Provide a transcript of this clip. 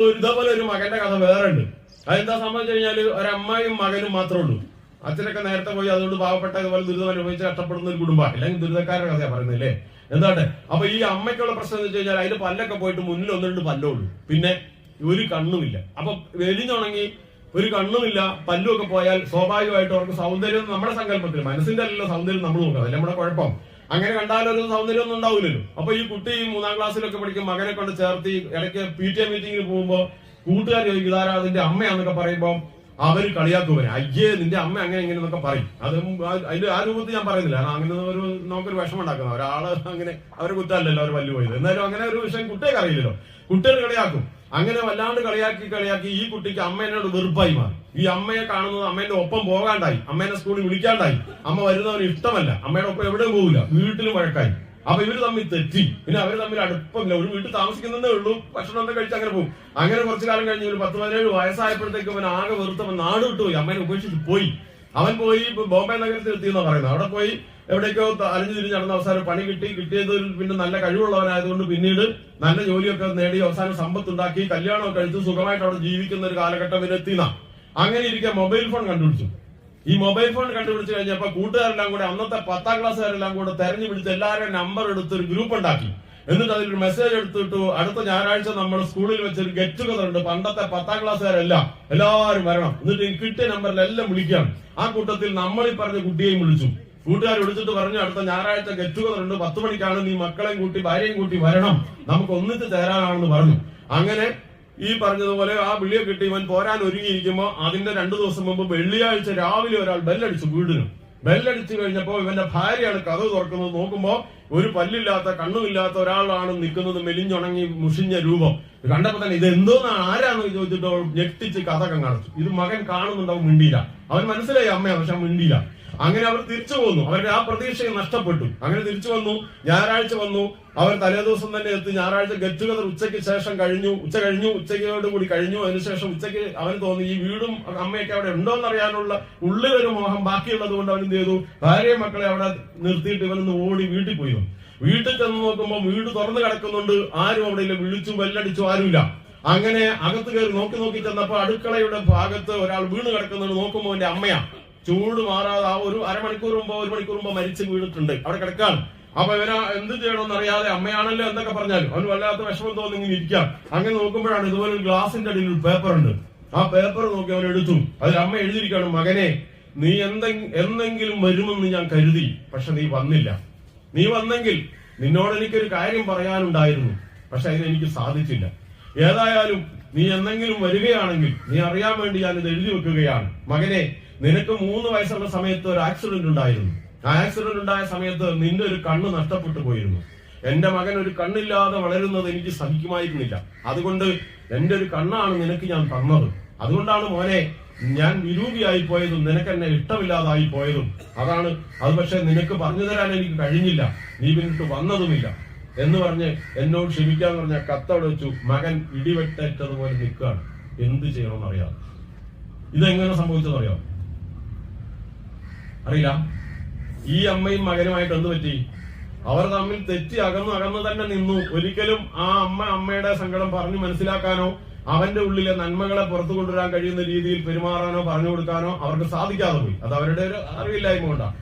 ഇതേപോലെ ഒരു മകന്റെ കഥ വേറെ ഉണ്ട് അതെന്താ സംഭവിച്ചു കഴിഞ്ഞാൽ ഒരമ്മയും മകനും മാത്രമേ ഉള്ളൂ. അച്ഛനൊക്കെ നേരത്തെ പോയി അതുകൊണ്ട് പാവപ്പെട്ട ഇതുപോലെ ദുരിതം അനുഭവിച്ച് കഷ്ടപ്പെടുന്ന ഒരു കുടുംബം. അല്ലെങ്കിൽ ദുരിതക്കാരുടെ കഥയാണ് പറയുന്നില്ലേ എന്താട്ടെ അപ്പൊ ഈ അമ്മയ്ക്കുള്ള പ്രശ്നം എന്ന് വെച്ച് കഴിഞ്ഞാൽ അതിന്റെ പല്ലൊക്കെ പോയിട്ട് മുന്നിൽ ഒന്ന് രണ്ട് പല്ലേ ഉള്ളൂ. പിന്നെ ഒരു കണ്ണുമില്ല. അപ്പൊ വെലിഞ്ഞുണങ്ങി ഒരു കണ്ണുമില്ല പല്ലുമൊക്കെ പോയാൽ സ്വാഭാവികമായിട്ട് അവർക്ക് സൗന്ദര്യം നമ്മുടെ സങ്കല്പത്തിൽ മനസ്സിന്റെ അല്ലല്ലോ സൗന്ദര്യം നമ്മൾ നോക്കാം അതല്ല നമ്മുടെ കുഴപ്പം. അങ്ങനെ കണ്ടാലൊരു സൗന്ദര്യം ഒന്നും ഉണ്ടാവില്ലല്ലോ. അപ്പൊ ഈ കുട്ടി മൂന്നാം ക്ലാസ്സിലൊക്കെ പഠിക്കും മകനെ കൊണ്ട് ചേർത്ത് ഇടയ്ക്ക് പി ടി എ മീറ്റിംഗിന് പോകുമ്പോ കൂട്ടുകാർ ചോദിക്കും ഇതാരാ അതിന്റെ അമ്മയാന്നൊക്കെ പറയുമ്പോ അവർ കളിയാക്കുവനെ. അയ്യേ നിന്റെ അമ്മ അങ്ങനെ ഇങ്ങനെ എന്നൊക്കെ പറയും. അത് അതിന്റെ ആ രൂപത്തിൽ ഞാൻ പറയുന്നില്ല. കാരണം അങ്ങനെ ഒരു നമുക്കൊരു വിഷമം ഉണ്ടാക്കുന്ന ഒരാൾ അങ്ങനെ അവരെ കുത്താല്ലല്ലോ അവർ വല്ലു പോയത് എന്നാലും അങ്ങനെ ഒരു വിഷയം കുട്ടിയെ അറിയില്ലല്ലോ. കുട്ടികൾ കളിയാക്കും. അങ്ങനെ വല്ലാണ്ട് കളിയാക്കി കളിയാക്കി ഈ കുട്ടിക്ക് അമ്മേനോട് വെറുപ്പായി മാറി. ഈ അമ്മയെ കാണുന്നത് അമ്മേന്റെ ഒപ്പം പോകാണ്ടായി. അമ്മേനെ സ്കൂളിൽ വിളിക്കാണ്ടായി. അമ്മ വരുന്നവന് ഇഷ്ടമല്ല. അമ്മയുടെ ഒപ്പം എവിടെയും പോകില്ല വീട്ടിലും വഴക്കായി. അപ്പൊ ഇവർ തമ്മിൽ തെറ്റി. പിന്നെ അവർ തമ്മിൽ അടുപ്പമില്ല. ഒരു വീട്ടിൽ താമസിക്കുന്നതേ ഉള്ളൂ. ഭക്ഷണം എന്താ കഴിച്ച് അങ്ങനെ പോകും. അങ്ങനെ കുറച്ചു കാലം കഴിഞ്ഞ് ഒരു പത്ത് പതിനേഴ് വയസ്സായപ്പോഴത്തേക്ക് അവൻ ആകെ വെറുത്തവൻ നാട് വിട്ടുപോയി അമ്മേനെ ഉപേക്ഷിച്ച് പോയി. അവൻ പോയി ബോംബെ നഗരത്തിൽ എത്തി എന്നാ പറയുന്നത്. അവിടെ പോയി എവിടേക്കോ അലഞ്ഞു തിരിഞ്ഞ് നടന്ന അവസാനം പണി കിട്ടി. കിട്ടിയത് പിന്നെ നല്ല കഴിവുള്ളവനായതുകൊണ്ട് പിന്നീട് നല്ല ജോലിയൊക്കെ നേടി അവസാനം സമ്പത്ത് ഉണ്ടാക്കി കല്യാണമൊക്കെ കഴിച്ചു സുഖമായിട്ട് അവിടെ ജീവിക്കുന്ന ഒരു കാലഘട്ടം ഇവരെത്തിന അങ്ങനെ ഇരിക്കാൻ മൊബൈൽ ഫോൺ കണ്ടുപിടിച്ചു. ഈ മൊബൈൽ ഫോൺ കണ്ടുപിടിച്ച് കഴിഞ്ഞപ്പോ കൂട്ടുകാരെല്ലാം കൂടെ അന്നത്തെ പത്താം ക്ലാസ്സുകാരെല്ലാം കൂടെ തെരഞ്ഞു പിടിച്ച് എല്ലാവരും നമ്പർ എടുത്ത് ഒരു ഗ്രൂപ്പ് ഉണ്ടാക്കി. എന്നിട്ട് അതിലൊരു മെസ്സേജ് എടുത്തിട്ടു അടുത്ത ഞായറാഴ്ച നമ്മൾ സ്കൂളിൽ വെച്ചൊരു ഗെറ്റ് ടുഗദർ ഉണ്ട്. പണ്ടത്തെ പത്താം ക്ലാസ്സുകാരെല്ലാം എല്ലാവരും വരണം. എന്നിട്ട് കിട്ടിയ നമ്പറിലെല്ലാം വിളിക്കാം ആ കൂട്ടത്തിൽ നമ്മൾ ഈ പറഞ്ഞ കുട്ടിയെയും വിളിച്ചു. കൂട്ടുകാർ വിളിച്ചിട്ട് പറഞ്ഞു അടുത്ത ഞായറാഴ്ച ഗെറ്റ് ടുഗദർ ഉണ്ട്. പത്ത് മണിക്കാണ് നീ മക്കളെയും കൂട്ടി ഭാര്യയും കൂട്ടി വരണം. നമുക്ക് ഒന്നിച്ച് ചേരാനാണെന്ന് പറഞ്ഞു. അങ്ങനെ ഈ പറഞ്ഞതുപോലെ ആ വിളിയെ കിട്ടി ഇവൻ പോരാൻ ഒരുങ്ങിയിരിക്കുമ്പോ അതിന്റെ രണ്ടു ദിവസം മുമ്പ് വെള്ളിയാഴ്ച രാവിലെ ഒരാൾ ബെല്ലടിച്ചു വീടിന്. ബെല്ലടിച്ചു കഴിഞ്ഞപ്പോ ഇവന്റെ ഭാര്യയാണ് കഥ തുറക്കുന്നത്. നോക്കുമ്പോ ഒരു പല്ലില്ലാത്ത കണ്ണുമില്ലാത്ത ഒരാളാണ് നിൽക്കുന്നത് മെലിഞ്ഞുണങ്ങി മുഷിഞ്ഞ രൂപം. കണ്ടപ്പോ തന്നെ ഇത് എന്തോന്നാണ് ആരാണെന്ന് ചോദിച്ചിട്ട് ഞെട്ടിച്ച് കഥകം കാണിച്ചു. ഇത് മകൻ കാണുന്നുണ്ടാവും മിണ്ടിയില്ല. അവൻ മനസ്സിലായി അമ്മയാ പക്ഷെ മിണ്ടിയില്ല. അങ്ങനെ അവർ തിരിച്ചു പോന്നു അവരുടെ ആ പ്രതീക്ഷയെ നഷ്ടപ്പെട്ടു. അങ്ങനെ തിരിച്ചു വന്നു. ഞായറാഴ്ച വന്നു. അവർ തലേദിവസം തന്നെ എത്തി. ഞായറാഴ്ച ഗെറ്റ് ടുഗദർ ഉച്ചയ്ക്ക് ശേഷം കഴിഞ്ഞു. ഉച്ച കഴിഞ്ഞു ഉച്ചയ്ക്കോട് കൂടി കഴിഞ്ഞു. അതിനുശേഷം ഉച്ചയ്ക്ക് അവന് തോന്നി ഈ വീടും അമ്മയൊക്കെ അവിടെ ഉണ്ടോ എന്നറിയാനുള്ള ഉള്ളിലൊരു മോഹം ബാക്കിയുള്ളത് കൊണ്ട് അവൻ ചെയ്തു? ഭാര്യയും മക്കളെ അവിടെ നിർത്തിയിട്ട് ഇവനൊന്ന് ഓടി വീട്ടിൽ പോയി. വന്നു. വീട്ടിൽ ചെന്ന് നോക്കുമ്പോൾ വീട് തുറന്നു കിടക്കുന്നുണ്ട്. ആരും അവിടെ വിളിച്ചു വെല്ലടിച്ചു ആരുമില്ല. അങ്ങനെ അകത്ത് കയറി നോക്കി നോക്കി ചെന്നപ്പോ അടുക്കളയുടെ ഭാഗത്ത് ഒരാൾ വീണ് കിടക്കുന്നുണ്ട്. നോക്കുമ്പോൾ എന്റെ അമ്മയാ. ചൂട് മാറാതെ ആ ഒരു അരമണിക്കൂർ മുമ്പോ ഒരു മണിക്കൂർ മുമ്പോ മരിച്ച് വീണിട്ടുണ്ട്. അവിടെ കിടക്കാൻ അപ്പൊ ഇവനാ എന്ത് ചെയ്യണമെന്ന് അറിയാതെ അമ്മയാണല്ലോ? എന്തൊക്കെ പറഞ്ഞാലും. അവന് വല്ലാത്ത വിഷമം തോന്നി ഇങ്ങനെ ഇരിക്കാം. അങ്ങനെ നോക്കുമ്പോഴാണ് ഇതുപോലെ ഒരു ഗ്ലാസിന്റെ അടിയിൽ ഒരു പേപ്പർ ഉണ്ട്. ആ പേപ്പർ നോക്കി അവൻ എടുത്തു. അതിൽ അമ്മ എഴുതിയിരിക്കുകയാണ് മകനെ നീ എന്തെങ്കിലും എന്തെങ്കിലും വരുമെന്ന് ഞാൻ കരുതി. പക്ഷെ നീ വന്നില്ല. നീ വന്നെങ്കിൽ നിന്നോട് എനിക്കൊരു കാര്യം പറയാനുണ്ടായിരുന്നു. പക്ഷെ അതിന് എനിക്ക് സാധിച്ചില്ല. ഏതായാലും നീ എന്തെങ്കിലും വരികയാണെങ്കിൽ നീ അറിയാൻ വേണ്ടി ഞാൻ ഇത് എഴുതി വെക്കുകയാണ്. മകനെ നിനക്ക് മൂന്ന് വയസ്സുള്ള സമയത്ത് ഒരു ആക്സിഡന്റ് ഉണ്ടായിരുന്നു. ആ ആക്സിഡന്റ് ഉണ്ടായ സമയത്ത് നിന്റെ ഒരു കണ്ണ് നഷ്ടപ്പെട്ടു പോയിരുന്നു. എന്റെ മകൻ ഒരു കണ്ണില്ലാതെ വളരുന്നത് എനിക്ക് സഹിക്കുമായിരുന്നില്ല. അതുകൊണ്ട് എന്റെ ഒരു കണ്ണാണ് നിനക്ക് ഞാൻ തന്നത്. അതുകൊണ്ടാണ് മോനെ ഞാൻ വിരൂപിയായി പോയതും നിനക്ക് എന്നെ ഇഷ്ടമില്ലാതായി പോയതും. അതാണ്. അത് പക്ഷെ നിനക്ക് പറഞ്ഞു തരാൻ എനിക്ക് കഴിഞ്ഞില്ല. നീ പിന്നിട്ട് വന്നതുമില്ല. എന്ന് പറഞ്ഞ് എന്നോട് ക്ഷമിക്കാന്ന് പറഞ്ഞ കത്തവിടെ വെച്ചു മകൻ ഇടിവെട്ടേറ്റതുപോലെ നിൽക്കുകയാണ്. എന്ത് ചെയ്യണമെന്ന് അറിയാം. ഇതെങ്ങനെ സംഭവിച്ചതറിയാം അറിയില്ല. ഈ അമ്മയും മകനുമായിട്ട് എന്ത് പറ്റി? അവർ തമ്മിൽ തെറ്റി അകന്നു അകന്നു തന്നെ നിന്നു. ഒരിക്കലും ആ അമ്മ അമ്മയുടെ സങ്കടം പറഞ്ഞു മനസ്സിലാക്കാനോ അവന്റെ ഉള്ളിലെ നന്മകളെ പുറത്തു കൊണ്ടുവരാൻ കഴിയുന്ന രീതിയിൽ പെരുമാറാനോ പറഞ്ഞു കൊടുക്കാനോ അവർക്ക് സാധിക്കാതെ പോയി അത് അവരുടെ ഒരു അറിവില്ലായ്മ കൊണ്ടാണ്.